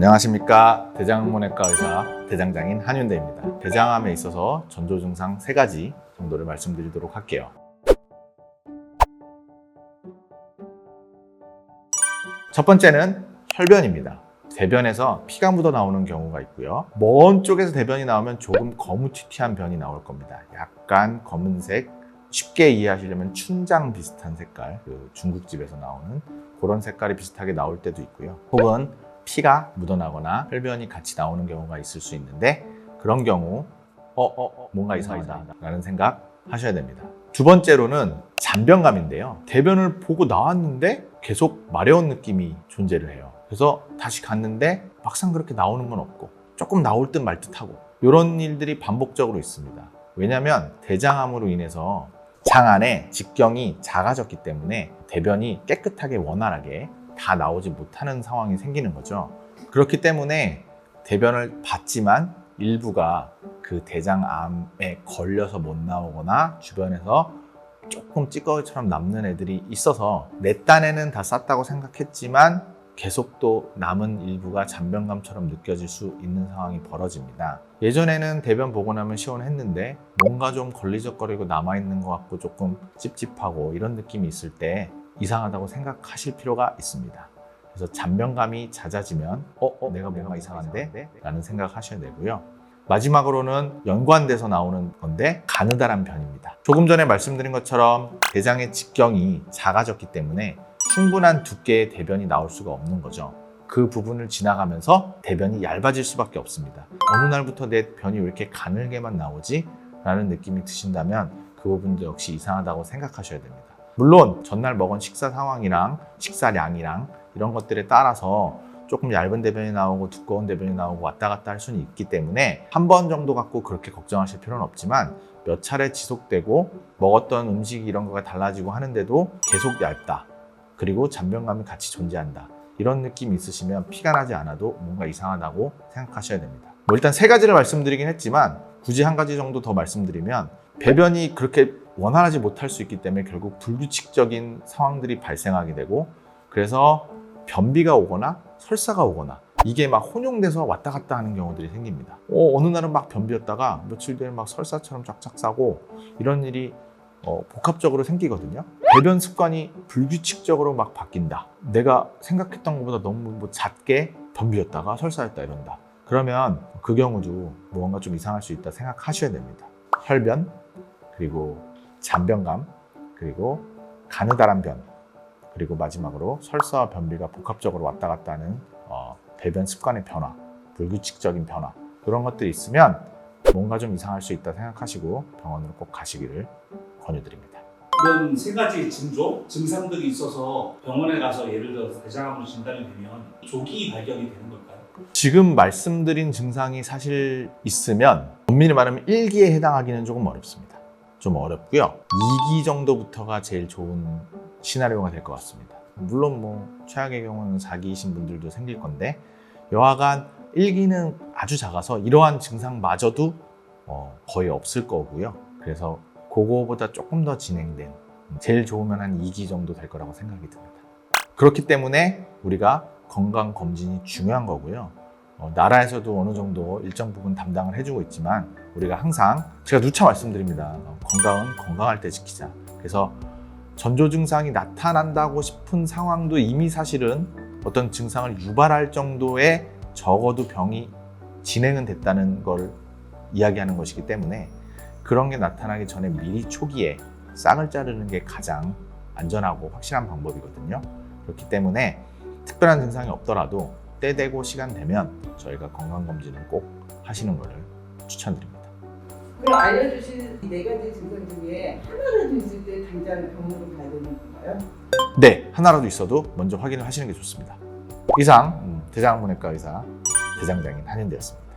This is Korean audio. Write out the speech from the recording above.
안녕하십니까 대장문외과 의사 대장장인 한윤대입니다. 대장암에 있어서 전조 증상 세 가지 정도를 말씀드리도록 할게요. 첫 번째는 혈변입니다. 대변에서 피가 묻어 나오는 경우가 있고요. 먼 쪽에서 대변이 나오면 조금 거무튀튀한 변이 나올 겁니다. 약간 검은색, 쉽게 이해하시려면 춘장 비슷한 색깔, 그 중국집에서 나오는 그런 색깔이 비슷하게 나올 때도 있고요. 혹은 피가 묻어나거나 혈변이 같이 나오는 경우가 있을 수 있는데 그런 경우 어, 어, 어 뭔가 이상하다 라는 생각 하셔야 됩니다. 두 번째로는 잔변감인데요. 대변을 보고 나왔는데 계속 마려운 느낌이 존재를 해요. 그래서 다시 갔는데 막상 그렇게 나오는 건 없고 조금 나올 듯 말 듯하고 이런 일들이 반복적으로 있습니다. 왜냐하면 대장암으로 인해서 장 안에 직경이 작아졌기 때문에 대변이 깨끗하게 원활하게 다 나오지 못하는 상황이 생기는 거죠. 그렇기 때문에 대변을 봤지만 일부가 그 대장암에 걸려서 못 나오거나 주변에서 조금 찌꺼기처럼 남는 애들이 있어서 내 딴에는 다 쌌다고 생각했지만 계속 또 남은 일부가 잔변감처럼 느껴질 수 있는 상황이 벌어집니다. 예전에는 대변 보고 나면 시원했는데 뭔가 좀 걸리적거리고 남아있는 것 같고 조금 찝찝하고 이런 느낌이 있을 때 이상하다고 생각하실 필요가 있습니다. 그래서 잔변감이 잦아지면 어, 어 내가 뭔가 이상한데? 라는 생각하셔야 되고요. 마지막으로는 연관돼서 나오는 건데 가느다란 변입니다. 조금 전에 말씀드린 것처럼 대장의 직경이 작아졌기 때문에 충분한 두께의 대변이 나올 수가 없는 거죠. 그 부분을 지나가면서 대변이 얇아질 수밖에 없습니다. 어느 날부터 내 변이 왜 이렇게 가늘게만 나오지? 라는 느낌이 드신다면 그 부분도 역시 이상하다고 생각하셔야 됩니다. 물론 전날 먹은 식사 상황이랑 식사량이랑 이런 것들에 따라서 조금 얇은 대변이 나오고 두꺼운 대변이 나오고 왔다 갔다 할 수는 있기 때문에 한 번 정도 갖고 그렇게 걱정하실 필요는 없지만 몇 차례 지속되고 먹었던 음식 이런 거가 달라지고 하는데도 계속 얇다. 그리고 잔변감이 같이 존재한다. 이런 느낌이 있으시면 피가 나지 않아도 뭔가 이상하다고 생각하셔야 됩니다. 뭐 일단 세 가지를 말씀드리긴 했지만 굳이 한 가지 정도 더 말씀드리면 배변이 그렇게 원활하지 못할 수 있기 때문에 결국 불규칙적인 상황들이 발생하게 되고 그래서 변비가 오거나 설사가 오거나 이게 막 혼용돼서 왔다 갔다 하는 경우들이 생깁니다. 어, 어느 날은 막 변비였다가 며칠 뒤에 막 설사처럼 쫙쫙 싸고 이런 일이 어, 복합적으로 생기거든요. 배변 습관이 불규칙적으로 막 바뀐다. 내가 생각했던 것보다 너무 뭐 잦게 변비였다가 설사였다 이런다. 그러면 그 경우도 무언가 좀 이상할 수 있다 생각하셔야 됩니다. 혈변, 그리고 잔변감, 그리고 가느다란 변, 그리고 마지막으로 설사와 변비가 복합적으로 왔다 갔다 하는 어, 배변 습관의 변화, 불규칙적인 변화 그런 것들이 있으면 뭔가 좀 이상할 수 있다 생각하시고 병원으로 꼭 가시기를 권유드립니다. 이런 세 가지 징조, 증상들이 있어서 병원에 가서 예를 들어서 대장암으로 진단이 되면 조기 발견이 되는 걸까요? 지금 말씀드린 증상이 사실 있으면 엄밀히 말하면 1기에 해당하기는 조금 어렵습니다. 좀 어렵고요. 2기 정도부터가 제일 좋은 시나리오가 될 것 같습니다. 물론 뭐 최악의 경우는 4기이신 분들도 생길 건데 여하간 1기는 아주 작아서 이러한 증상마저도 어, 거의 없을 거고요. 그래서 그거보다 조금 더 진행된 제일 좋으면 한 2기 정도 될 거라고 생각이 듭니다. 그렇기 때문에 우리가 건강 검진이 중요한 거고요. 어, 나라에서도 어느 정도 일정 부분 담당을 해주고 있지만 우리가 항상 제가 누차 말씀드립니다. 어, 건강은 건강할 때 지키자. 그래서 전조 증상이 나타난다고 싶은 상황도 이미 사실은 어떤 증상을 유발할 정도의 적어도 병이 진행은 됐다는 걸 이야기하는 것이기 때문에 그런 게 나타나기 전에 미리 초기에 싹을 자르는 게 가장 안전하고 확실한 방법이거든요. 그렇기 때문에 특별한 증상이 없더라도 때 되고 시간 되면 저희가 건강검진을 꼭 하시는 것을 추천드립니다. 그럼 알려주신 이 네 가지 증상 중에 하나라도 있을 때 당장 병원으로 가야 되는 건가요? 네, 하나라도 있어도 먼저 확인을 하시는 게 좋습니다. 이상 음, 대장문외과 의사 대장장인 한윤대였습니다.